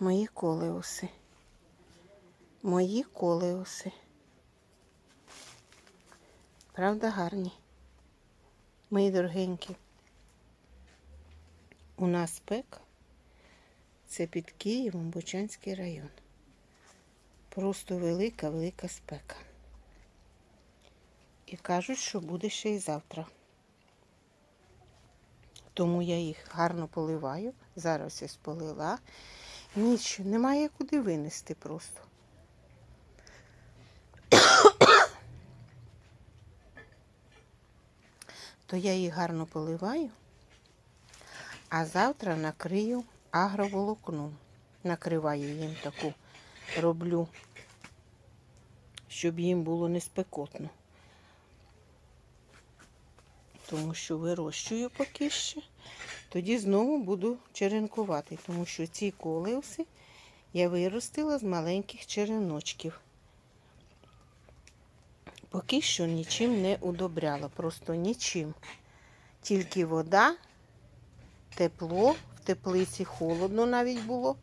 Мої колеуси. Мої колеуси. Правда, гарні. Мої дорогенькі. У нас спека. Це під Києвом Бучанський район. Просто велика, велика спека. І кажуть, що буде ще й завтра. Тому я їх гарно поливаю. Зараз я сполила. Ніч, немає куди винести просто. То я їх гарно поливаю, а завтра накрию агроволокном. Накриваю їм таку, роблю, щоб їм було не спекотно. Тому що вирощую поки ще. Тоді знову буду черенкувати, тому що ці колеуси я виростила з маленьких череночків. Поки що нічим не удобряла, просто нічим. Тільки вода, тепло, в теплиці холодно навіть було.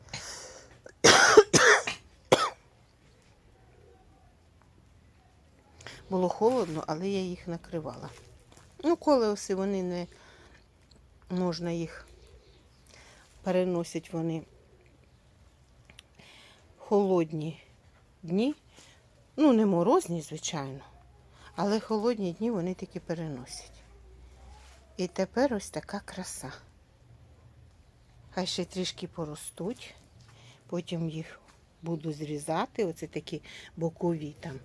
Було холодно, але я їх накривала. Ну, колеуси вони не можна їх переносять вони холодні дні. Ну, не морозні, звичайно, але холодні дні вони таки переносять. І тепер ось така краса. Хай ще трішки поростуть, потім їх буду зрізати. Оце такі бокові там.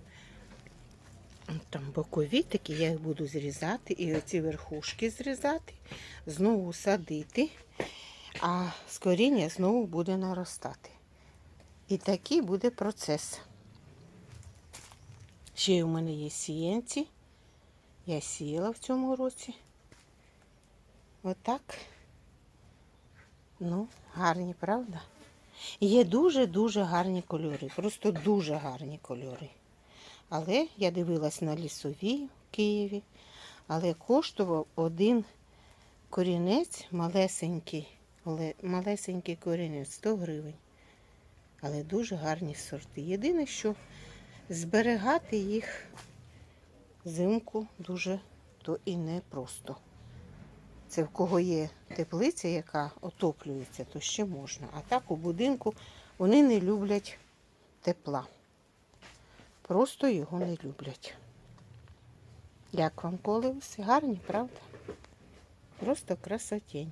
Там бокові такі, я їх буду зрізати, і оці верхушки зрізати, знову садити, а з коріння знову буде наростати. І такий буде процес. Ще у мене є сіянці. Я сіяла в цьому році. Отак. Ну, гарні, правда? Є дуже-дуже гарні кольори. Просто дуже гарні кольори. Але я дивилась на лісові в Києві. Але коштував один корінець малесенький, але малесенький корінець 100 гривень. Але дуже гарні сорти. Єдине, що зберігати їх зимку дуже то і непросто. Це в кого є теплиця, яка отоплюється, то ще можна. А так у будинку вони не люблять тепла. Просто його не люблять. Як вам колеуси? Гарні, правда? Просто красотень.